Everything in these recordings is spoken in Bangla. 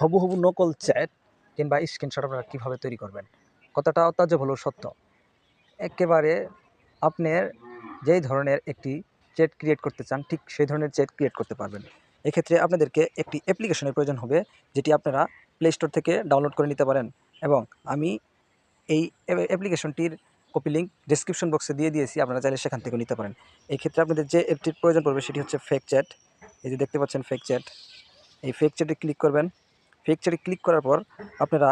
হবু হবু নকল চ্যাট কিংবা স্ক্রিনশট আপনারা কীভাবে তৈরি করবেন? কথাটা অত্যাজ্য হলেও সত্য। একেবারে আপনার যেই ধরনের একটি চ্যাট ক্রিয়েট করতে চান, ঠিক সেই ধরনের চ্যাট ক্রিয়েট করতে পারবেন। এক্ষেত্রে আপনাদেরকে একটি অ্যাপ্লিকেশনের প্রয়োজন হবে, যেটি আপনারা প্লে স্টোর থেকে ডাউনলোড করে নিতে পারেন এবং আমি এই অ্যাপ্লিকেশনটির কপি লিঙ্ক ডিসক্রিপশন বক্সে দিয়ে দিয়েছি, আপনারা চাইলে সেখান থেকে নিতে পারেন। এই ক্ষেত্রে আপনাদের যে অ্যাপটির প্রয়োজন পড়বে সেটি হচ্ছে ফেক চ্যাট এই যে দেখতে পাচ্ছেন ফেক চ্যাট এই ফেক চ্যাটে ক্লিক করবেন। চ্যাটে ক্লিক করার পর আপনারা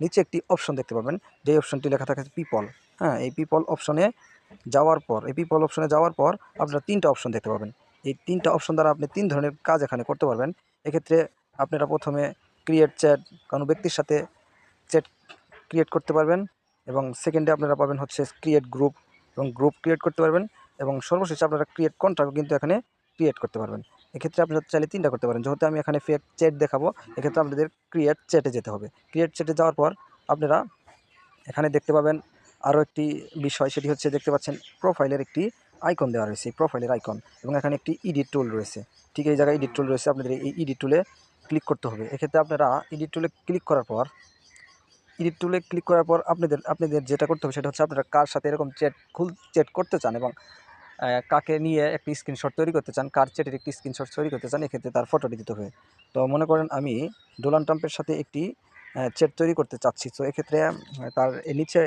নিচে একটি অপশন দেখতে পাবেন। যে অপশনটি লেখা থাকে পিপল হ্যাঁ এই পিপল অপশনে যাওয়ার পর, এই পিপল অপশনে যাওয়ার পর আপনারা তিনটা অপশন দেখতে পাবেন। এই তিনটা অপশন দ্বারা আপনি তিন ধরনের কাজ এখানে করতে পারবেন। এক্ষেত্রে আপনারা প্রথমে ক্রিয়েট চ্যাট কোনো ব্যক্তির সাথে চ্যাট ক্রিয়েট করতে পারবেন এবং সেকেন্ডে আপনারা পাবেন হচ্ছে ক্রিয়েট গ্রুপ এবং গ্রুপ ক্রিয়েট করতে পারবেন এবং সর্বশেষে আপনারা ক্রিয়েট কন্ট্রাক্ট কিন্তু এখানে ক্রিয়েট করতে পারবেন। এক্ষেত্রে আপনারা চাইলে তিনটা করতে পারেন। যেহেতু আমি এখানে ফেক চ্যাট দেখাবো, এক্ষেত্রে আপনাদের ক্রিয়েট চ্যাটে যেতে হবে। ক্রিয়েট চ্যাটে যাওয়ার পর আপনারা এখানে দেখতে পাবেন আরও একটি বিষয়, সেটি হচ্ছে দেখতে পাচ্ছেন প্রোফাইলের একটি আইকন দেওয়া রয়েছে প্রোফাইলের আইকন এবং এখানে একটি ইডিট টুল রয়েছে। ঠিক এই জায়গায় ইডিট টুল রয়েছে, আপনাদের এই ইডিট টুলে ক্লিক করতে হবে। এক্ষেত্রে আপনারা ইডিট টুলে ক্লিক করার পর এডিট টুলে ক্লিক করার পর আপনাদের আপনাদের যেটা করতে হবে সেটা হচ্ছে আপনারা কার সাথে এরকম চ্যাট খুল চ্যাট করতে চান এবং কাকে নিয়ে একটি স্ক্রিনশট তৈরি করতে চান, কার চ্যাটের একটি স্ক্রিনশট তৈরি করতে চান, এক্ষেত্রে তার ফটোটি দিতে হবে। তো মনে করেন আমি ডোনাল্ড ট্রাম্পের সাথে একটি চ্যাট তৈরি করতে চাচ্ছি। তো এক্ষেত্রে তার নিচে,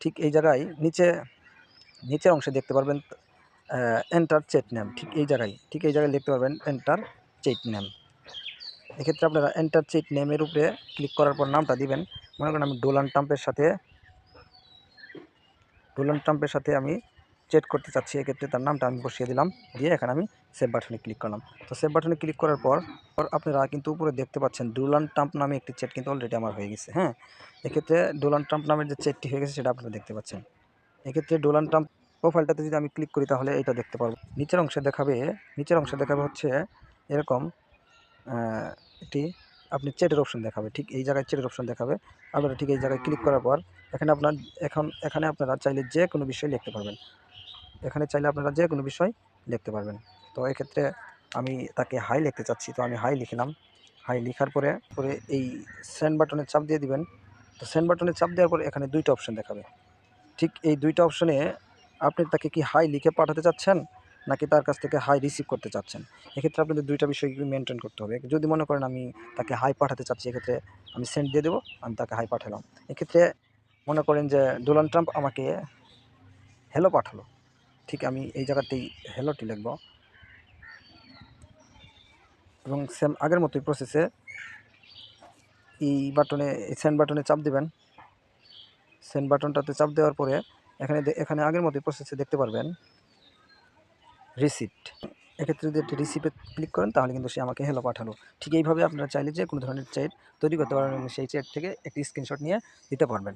ঠিক এই জায়গায়, নিচে, নিচের অংশে দেখতে পারবেন এন্টার চেট নেম ঠিক এই জায়গায়, ঠিক এই জায়গায় দেখতে পারবেন এন্টার চেট নেম এক্ষেত্রে আপনারা এন্টার চেট নেমের উপরে ক্লিক করার পর নামটা দিবেন। মনে করেন আমি ডোনাল্ড ট্রাম্পের সাথে ডোনাল্ড ট্রাম্পের সাথে আমি চেট করতে চাচ্ছি, এক্ষেত্রে তার নামটা আমি বসিয়ে দিলাম। দিয়ে এখানে আমি সেভ বাটনে ক্লিক করলাম। তো সেভ বাটনে ক্লিক করার পর পর আপনারা কিন্তু উপরে দেখতে পাচ্ছেন ডোনাল্ড ট্রাম্প নামে একটি চেট কিন্তু অলরেডি আমার হয়ে গেছে হ্যাঁ? এক্ষেত্রে ডোনাল্ড ট্রাম্প নামের যে চেটটি হয়ে গেছে, সেটা আপনারা দেখতে পাচ্ছেন। এক্ষেত্রে ডোনাল্ড ট্রাম্প প্রোফাইলটাতে যদি আমি ক্লিক করি, তাহলে এটা দেখতে পারব। নিচের অংশে দেখাবে, নিচের অংশে দেখাবে হচ্ছে এরকম একটি আপনি চেটের অপশন দেখাবে, ঠিক এই জায়গায় চেটের অপশন দেখাবে। আপনারা ঠিক এই জায়গায় ক্লিক করার পর, এখানে আপনার, এখন, এখানে আপনারা চাইলে যে কোনো বিষয় লিখতে পারবেন। এখানে চাইলে আপনারা যে কোনো বিষয় লিখতে পারবেন। তো এক্ষেত্রে আমি তাকে হাই লিখতে চাচ্ছি। তো আমি হাই লিখলাম। হাই লেখার পরে পরে এই সেন্ড বাটনে চাপ দিয়ে দিবেন। তো সেন্ড বাটনে চাপ দেওয়ার পরে এখানে দুইটা অপশন দেখাবে। ঠিক এই দুইটা অপশনে আপনি তাকে কি হাই লিখে পাঠাতে চাচ্ছেন? নাকি তার কাছ থেকে হাই রিসিভ করতে চাচ্ছেন? এক্ষেত্রে আপনাদের দুইটা বিষয় মেনটেন করতে হবে। যদি মনে করেন আমি তাকে হাই পাঠাতে চাচ্ছি, এক্ষেত্রে আমি সেন্ড দিয়ে দেবো, আমি তাকে হাই পাঠালাম। এক্ষেত্রে মনে করেন যে ডোনাল্ড ট্রাম্প আমাকে হ্যালো পাঠালো। ঠিক আমি এই জায়গাতেই হ্যালোটি লিখব। এবং সেম আগের মতোই প্রসেসে এই বাটনে সেন্ড বাটনে চাপ দেবেন। সেন্ড বাটনটাতে চাপ দেওয়ার পরে এখানে এখানে আগের মতোই প্রসেসে দেখতে পারবেন। রিসিপ্ট এক্ষেত্রে যদি একটি রিসিপ্টে ক্লিক করেন, তাহলে কিন্তু সে আমাকে হ্যালো পাঠালো। ঠিক এইভাবে আপনারা চাইলে যে কোনো ধরনের চ্যাট তৈরি করতে পারবেন এবং সেই চ্যাট থেকে একটি স্ক্রিনশট নিয়ে দিতে পারবেন।